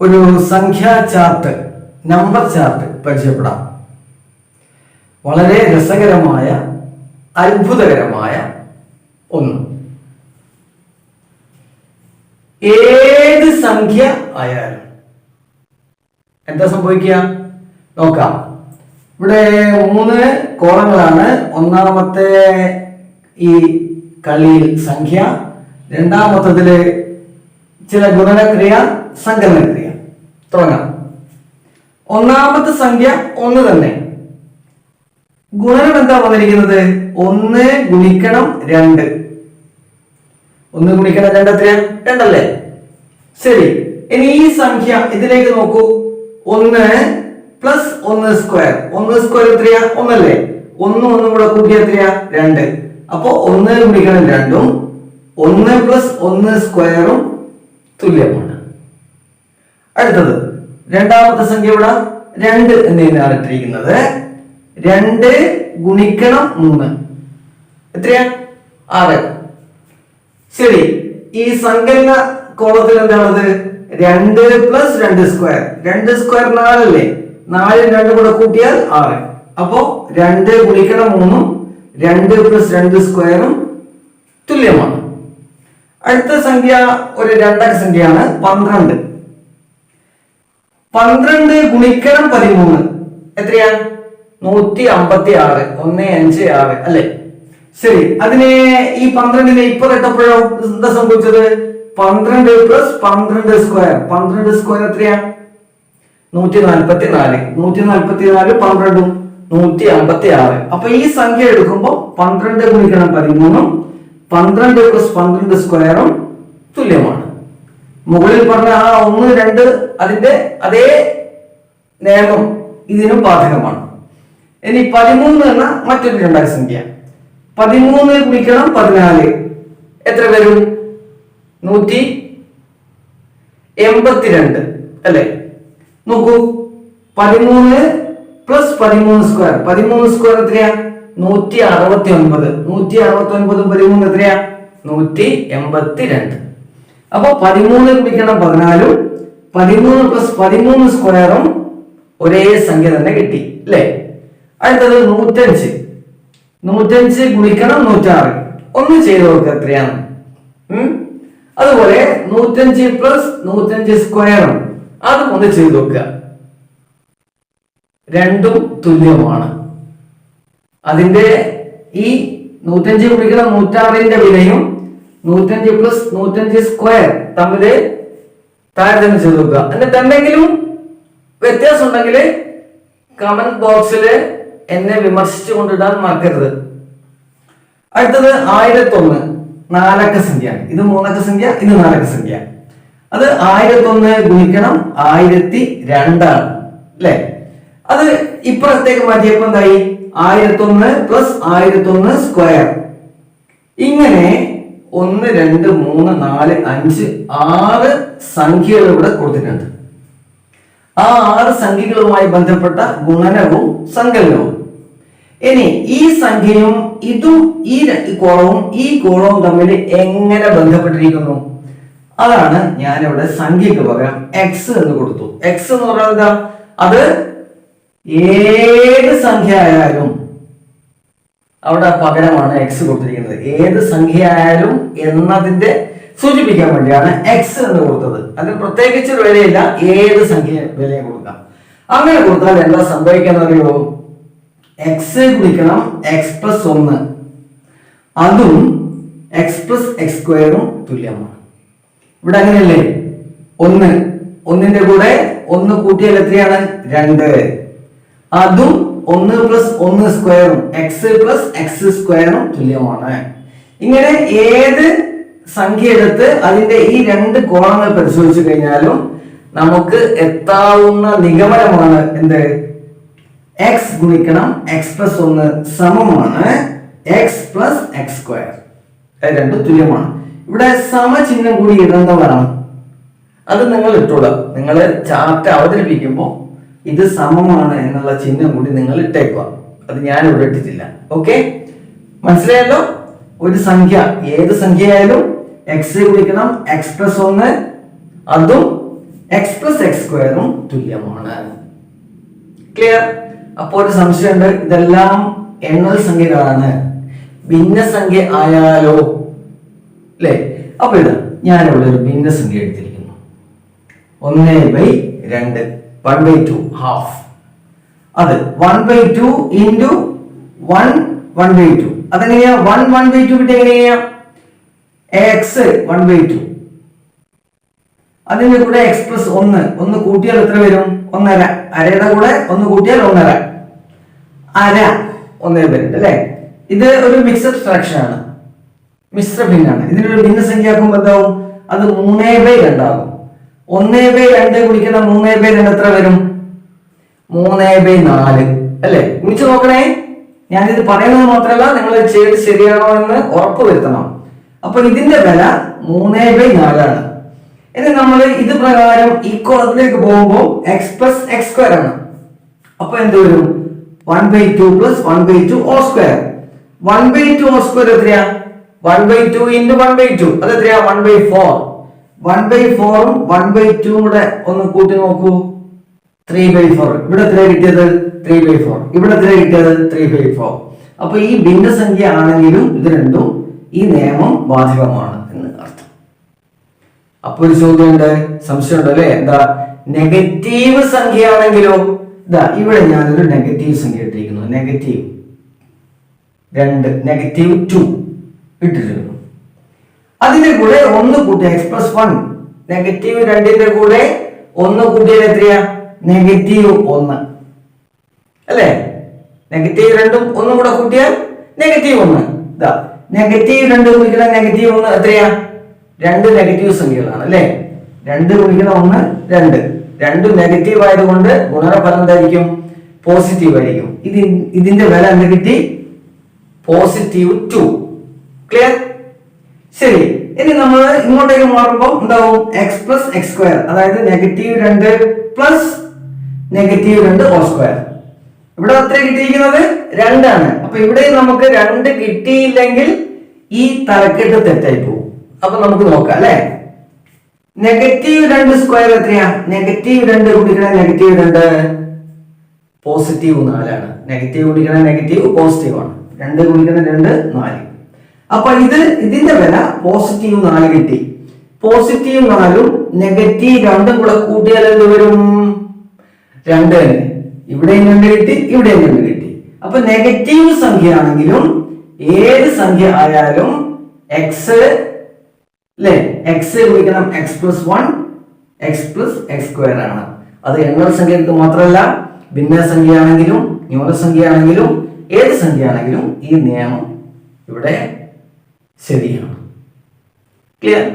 ഒരു സംഖ്യാ chart number chart പരിചയപ്പെടാം. വളരെ രസകരമായ അത്ഭുതകരമായ ഒന്ന്. ഏത് സംഖ്യ ആയാലും. എന്താ സംഭവിക്കുക? നോക്കാം. ഇവിടെ മൂന്ന് കോളങ്ങളാണ്. ഒന്നാമത്തെ ഈ കളിയിൽ സംഖ്യ രണ്ടാമത്തതിൽ ചില ഗുണനക്രിയ സങ്കലനക്രിയ. തുടങ്ങാം. ഒന്നാമത്തെ സംഖ്യ ഒന്ന് തന്നെ. ഗുണനം എന്താ വന്നിരിക്കുന്നത്? ഒന്ന് ഗുണിക്കണം രണ്ട്. ഒന്ന് ഗുണിക്കണം രണ്ട് എത്രയാ? രണ്ടല്ലേ? ശരി. ഇനി ഈ സംഖ്യ ഇതിലേക്ക് നോക്കൂ. ഒന്ന് പ്ലസ് ഒന്ന് സ്ക്വയർ ഒന്ന് സ്ക്വയർ എത്രയാ? ഒന്നല്ലേ? ഒന്ന് ഒന്നും കൂടെ കൂട്ടിയ എത്രയാ? രണ്ട്. അപ്പോ ഒന്ന് ഗുണിക്കണം രണ്ടും ഒന്ന് പ്ലസ് ഒന്ന് സ്ക്വയറും തുല്യമാണ്. അടുത്തത്. രണ്ടാമത്തെ സംഖ്യ ഇവിടെ രണ്ട് എന്നതിനാണ് ഇട്ടിരിക്കുന്നത് രണ്ട് ഗുണിക്കണം മൂന്ന്. എത്രയാണ് ആറ്. ശരി. ഈ സങ്കലന കോളത്തിൽ എന്താണത്? രണ്ട് പ്ലസ് രണ്ട് സ്ക്വയർ രണ്ട് സ്ക്വയർ നാലല്ലേ? നാലും രണ്ടും കൂടെ കൂട്ടിയാൽ ആറ്. അപ്പോ രണ്ട് ഗുണിക്കണം മൂന്നും രണ്ട് പ്ലസ് രണ്ട് സ്ക്വയറും തുല്യമാണ്. അടുത്ത സംഖ്യ ഒരു രണ്ടക്ക സംഖ്യയാണ് പന്ത്രണ്ട്. പന്ത്രണ്ട് ഗുണിക്കണം പതിമൂന്ന്. എത്രയാണ് നൂറ്റി അമ്പത്തി ആറ് ഒന്ന് അഞ്ച് ആറ്. അല്ലെ? ശരി. അതിനെ ഈ പന്ത്രണ്ടിനെ ഇപ്പൊ തൊട്ടപ്പോഴോ എന്താ സംഭവിച്ചത്? പന്ത്രണ്ട് പ്ലസ് പന്ത്രണ്ട് സ്ക്വയർ. പന്ത്രണ്ട് സ്ക്വയർ എത്രയാണ് നൂറ്റി നാൽപ്പത്തി നാല് നൂറ്റി നാൽപ്പത്തി നാല് പന്ത്രണ്ടും നൂറ്റി അമ്പത്തി ആറ് അപ്പൊ ഈ സംഖ്യ എടുക്കുമ്പോൾ പന്ത്രണ്ട് ഗുണിക്കണം പതിമൂന്നും പന്ത്രണ്ട് പ്ലസ് പന്ത്രണ്ട് സ്ക്വയറും തുല്യമാണ്. മുകളിൽ പറഞ്ഞ ആ ഒന്ന് രണ്ട് അതിന്റെ അതേ നിയമം ഇതിനും ബാധകമാണ്. ഇനി പതിമൂന്ന് എന്ന മറ്റൊരു രണ്ടാം സംഖ്യ. പതിമൂന്ന് ഗുണിക്കണം പതിനാല്. എത്ര വരും? നൂറ്റി എൺപത്തിരണ്ട്. അല്ലെ? നോക്കൂ. പതിമൂന്ന് പ്ലസ് പതിമൂന്ന് സ്ക്വയർ പതിമൂന്ന് സ്ക്വയർ എത്രയാ? നൂറ്റി അറുപത്തി ഒൻപത് നൂറ്റി അറുപത്തി ഒൻപതും പതിമൂന്ന് എത്രയാ? നൂറ്റി എൺപത്തി രണ്ട് അപ്പൊ പതിമൂന്ന് ഗുണിക്കണം പതിനാലും പതിമൂന്ന് പ്ലസ് പതിമൂന്ന് സ്ക്വയറും ഒരേ സംഖ്യ തന്നെ കിട്ടി അല്ലേ? അടുത്തത് നൂറ്റഞ്ച്. നൂറ്റഞ്ച് ഗുണിക്കണം നൂറ്റാറ്. ഒന്ന് ചെയ്ത് നോക്കുക എത്രയാണ്? അതുപോലെ നൂറ്റഞ്ച് പ്ലസ് നൂറ്റഞ്ച് സ്ക്വയറും അത് ഒന്ന് ചെയ്ത് നോക്കുക രണ്ടും തുല്യമാണ്. അതിന്റെ ഈ നൂറ്റഞ്ച് ഗുണിക്കണം നൂറ്റാറിന്റെ വിലയും നൂറ്റഞ്ച് പ്ലസ് നൂറ്റഞ്ച് സ്ക്വയർ തമ്മിൽ താരതമ്യം ചെയ്ത് നോക്കുക. എന്നിട്ട് എന്തെങ്കിലും വ്യത്യാസം ഉണ്ടെങ്കിൽ കമന്റ് ബോക്സിൽ എന്നെ വിമർശിച്ചു കൊണ്ടിടാൻ മറക്കരുത്. അടുത്തത് ആയിരത്തൊന്ന് നാലക്ക സംഖ്യ. ഇത് മൂന്നക്ക സംഖ്യ ഇത് നാലക്ക സംഖ്യ. അത് ആയിരത്തൊന്ന് ഗുണിക്കണം ആയിരത്തി രണ്ടാണ്. അല്ലെ? അത് ഇപ്പുറത്തേക്ക് മാറ്റിയപ്പോ എന്തായി? ആയിരത്തൊന്ന് പ്ലസ് ആയിരത്തൊന്ന് സ്ക്വയർ ഇങ്ങനെ ഒന്ന് രണ്ട് മൂന്ന് നാല് അഞ്ച് ആറ് സംഖ്യകൾ ഇവിടെ കൊടുത്തിട്ടുണ്ട്. ആ ആറ് സംഖ്യകളുമായി ബന്ധപ്പെട്ട ഗുണനവും സങ്കലനവും. ഇനി ഈ സംഖ്യയും ഇതും ഈ കോളവും ഈ കോളവും തമ്മിൽ എങ്ങനെ ബന്ധപ്പെട്ടിരിക്കുന്നു? അതാണ് ഞാനിവിടെ സംഖ്യക്ക് പകരം എക്സ് എന്ന് കൊടുത്തു. എക്സ് എന്ന് പറഞ്ഞാൽ എന്താ? അത് ഏത് സംഖ്യ ആയാലും അവിടെ പകരമാണ് എക്സ് കൊടുത്തിരിക്കുന്നത്. ഏത് സംഖ്യ ആയാലും എന്നതിന്റെ സൂചിപ്പിക്കാൻ വേണ്ടിയാണ് എക്സ് എന്ന് കൊടുത്തത്. അതിന് പ്രത്യേകിച്ച് ഒരു വിലയില്ല. ഏത് സംഖ്യ വിലയും കൊടുക്കാം. അങ്ങനെ കൊടുത്താൽ എന്താ സംഭവിക്കാന്ന് അറിയോ എക്സ് ഗുണിക്കണം എക്സ് പ്ലസ് ഒന്ന്. അതും എക്സ് പ്ലസ് എക്സ് സ്ക്വയറും തുല്യമാണ്. ഇവിടെ അങ്ങനെയല്ലേ? ഒന്ന്. ഒന്നിന്റെ കൂടെ ഒന്ന് കൂട്ടിയാൽ എത്രയാണ്? രണ്ട്. അതും ഒന്ന് പ്ലസ് ഒന്ന് സ്ക്വയറും എക്സ് പ്ലസ് എക്സ് സ്ക്വയറും തുല്യമാണ്. ഇങ്ങനെ ഏത് സംഖ്യ എടുത്ത് അതിന്റെ ഈ രണ്ട് കോണങ്ങൾ പരിശോധിച്ചു കഴിഞ്ഞാലും നമുക്ക് എത്താവുന്ന നിഗമനമാണ് എന്ത്? എക്സ് ഗുണിക്കണം എക്സ് പ്ലസ് ഒന്ന് സമമാണ്. എക്സ് പ്ലസ് എക്സ് സ്ക്വയർ രണ്ട് തുല്യമാണ്. ഇവിടെ സമചിഹ്നം കൂടി ഇടേണ്ടതാണ് അത് നിങ്ങൾ ഇട്ടോളാം. നിങ്ങൾ ചാർട്ട് അവതരിപ്പിക്കുമ്പോൾ ഇത് സമമാണ് എന്നുള്ള ചിഹ്നം കൂടി നിങ്ങൾ ഇട്ടേക്കുക. അത് ഞാൻ ഇവിടെ ഇട്ടിട്ടില്ല. ഓക്കെ മനസ്സിലായല്ലോ? ഒരു സംഖ്യ. ഏത് സംഖ്യ ആയാലും എക്സ് വിളിക്കണം എക്സ് പ്ലസ് ഒന്ന്. അതും എക്സ് പ്ലസ് എക്സ് സ്ക്വയറും തുല്യമാണ്. ക്ലിയർ അപ്പോൾ ഒരു സംശയമുണ്ട്. ഇതെല്ലാം എണ്ണൽ സംഖ്യകളാണ്. ഭിന്നസംഖ്യ ആയാലോ? അല്ലേ അപ്പൊ ഇത് ഞാനിവിടെ ഒരു ഭിന്നസംഖ്യ എടുത്തിരിക്കുന്നു. ഒന്ന് ബൈ രണ്ട്. വൺ ബൈ ടു ഹാഫ് അത് one by two into one one by two അതെങ്ങനെയാ? വൺ വൺ ബൈ ടു കിട്ടിയ എങ്ങനെയാ? എക്സ് വൺ ബൈ ടു അതിന്റെ കൂടെ എക്സ് ഒന്ന്. ഒന്ന് കൂട്ടിയാൽ എത്ര വരും? ഒന്നര. അരയുടെ കൂടെ ഒന്ന് കൂട്ടിയാൽ ഒന്നര. അര ഒന്നര വരുന്നുണ്ട് അല്ലെ? ഇത് ഒരു മിക്സഡ് ഫ്രാക്ഷൻ ആണ്. മിശ്ര ഭിന്നാണ്. ഇതിനൊരു ഭിന്നസംഖ്യ ആക്കുമ്പോൾ എന്താവും? അത് മൂന്നേ ബൈ രണ്ടാകും. ഒന്നേ ബൈ രണ്ട് കുടിക്കുന്ന മൂന്നേ ബൈ രണ്ട് എത്ര വരും? മൂന്നേ ബൈ നാല്. അല്ലേ? ഗുണിച്ച് നോക്കണേ. ഞാൻ ഇത് പറയുന്നത് മാത്രമല്ല നിങ്ങൾ ചെയ്ത് ശരിയാണോ എന്ന് ഉറപ്പ് വരുത്തണം. അപ്പൊ ഇതിന്റെ വില മൂന്നേ ബൈ നാലാണ്. ഇനി നമ്മൾ ഇത് പ്രകാരം ഈ കോളത്തിലേക്ക് പോകുമ്പോൾ എക്സ് പ്ലസ് എക്സ് സ്ക്വയർ ആണ്. അപ്പൊ എന്ത് വരും? One by two plus one by two whole square one by two whole square എത്രയാ? One by two into one by two അത് എത്രയാ one by four one by ഫോറും വൺ ബൈ ടു കൂടെ ഒന്ന് കൂട്ടി നോക്കൂ. ത്രീ ബൈ ഫോർ ഇവിടെ എത്ര കിട്ടിയത്? ത്രീ ബൈ ഫോർ ഇവിടെ എത്ര കിട്ടിയത്? ത്രീ ബൈ ഫോർ അപ്പൊ ഈ ഭിന്നസംഖ്യ ആണെങ്കിലും ഇത് രണ്ടും ഈ നിയമം ബാധകമാണ് എന്ന് അർത്ഥം. അപ്പൊ ഒരു ചോദ്യമുണ്ട്. സംശയമുണ്ട് ഉണ്ടല്ലേ എന്താ? നെഗറ്റീവ് സംഖ്യ ആണെങ്കിലോ ഇതാ ഇവിടെ ഞാനൊരു നെഗറ്റീവ് സംഖ്യ ഇട്ടിരിക്കുന്നു. നെഗറ്റീവ് രണ്ട്. നെഗറ്റീവ് ടു ഇട്ടിരിക്കുന്നു. അതിന്റെ കൂടെ ഒന്ന് കൂട്ടിയ എക്സ് പ്ലസ് വൺ നെഗറ്റീവ് രണ്ടിന്റെ കൂടെ ഒന്ന് കൂട്ടിയാൽ എത്രയാ? നെഗറ്റീവ് ഒന്ന്. അല്ലേ? നെഗറ്റീവ് രണ്ടും ഒന്നും കൂടെ കൂട്ടിയാൽ നെഗറ്റീവ് ഒന്ന്. ഇതാ നെഗറ്റീവ് രണ്ട് കുടിക്കുന്ന നെഗറ്റീവ് ഒന്ന് എത്രയാ? രണ്ട് നെഗറ്റീവ് സംഖ്യകളാണ് അല്ലേ? രണ്ട് കുടിക്കുന്ന ഒന്ന് രണ്ട്. രണ്ട് നെഗറ്റീവ് ആയതുകൊണ്ട് ഗുണനഫലം എന്തായിരിക്കും? പോസിറ്റീവ് ആയിരിക്കും. ഇത് ഇതിന്റെ വില എന്ത് കിട്ടി പോസിറ്റീവ് ടു ക്ലിയർ ശരി. ഇനി നമ്മൾ ഇങ്ങോട്ടേക്ക് മാറുമ്പോൾ എന്താവും? എക്സ് പ്ലസ് എക്സ് സ്ക്വയർ അതായത് നെഗറ്റീവ് രണ്ട് പ്ലസ് നെഗറ്റീവ് രണ്ട് ഓ സ്ക്വയർ ഇവിടെ എത്ര കിട്ടിയിരിക്കുന്നത്? രണ്ടാണ്. അപ്പൊ ഇവിടെ നമുക്ക് രണ്ട് കിട്ടിയില്ലെങ്കിൽ ഈ തലക്കെട്ട് തെറ്റായി പോകും. അപ്പൊ നമുക്ക് നോക്കാം അല്ലെ? നെഗറ്റീവ് രണ്ട് സ്ക്വയർ എത്രയാ? നെഗറ്റീവ് രണ്ട് കുടിക്കണ നെഗറ്റീവ് രണ്ട് പോസിറ്റീവ് നാലാണ്. നെഗറ്റീവ് കുടിക്കണ നെഗറ്റീവ് പോസിറ്റീവ് ആണ്. രണ്ട് കുടിക്കണ രണ്ട് നാല്. അപ്പൊ ഇത് ഇതിന്റെ വില പോസിറ്റീവ് നാല് കിട്ടി. പോസിറ്റീവ് നാലും നെഗറ്റീവ് രണ്ടും കൂടെ കൂട്ടിയാൽ എന്ത് വരും? രണ്ട് തന്നെ. ഇവിടെയും രണ്ട് കിട്ടി ഇവിടെയും രണ്ട് കിട്ടി. അപ്പൊ നെഗറ്റീവ് സംഖ്യ ആണെങ്കിലും ഏത് സംഖ്യ ആയാലും എക്സ് അല്ലെ എക്സ് വിളിക്കണം x plus one x plus x square ആണ്. അത് എണ്ണൽ സംഖ്യക്ക് മാത്രമല്ല ഭിന്നസംഖ്യ ആണെങ്കിലും ന്യൂനസംഖ്യ ആണെങ്കിലും ഏത് സംഖ്യ ആണെങ്കിലും ഈ നിയമം ഇവിടെ ശരിയാണ് ക്ലിയർ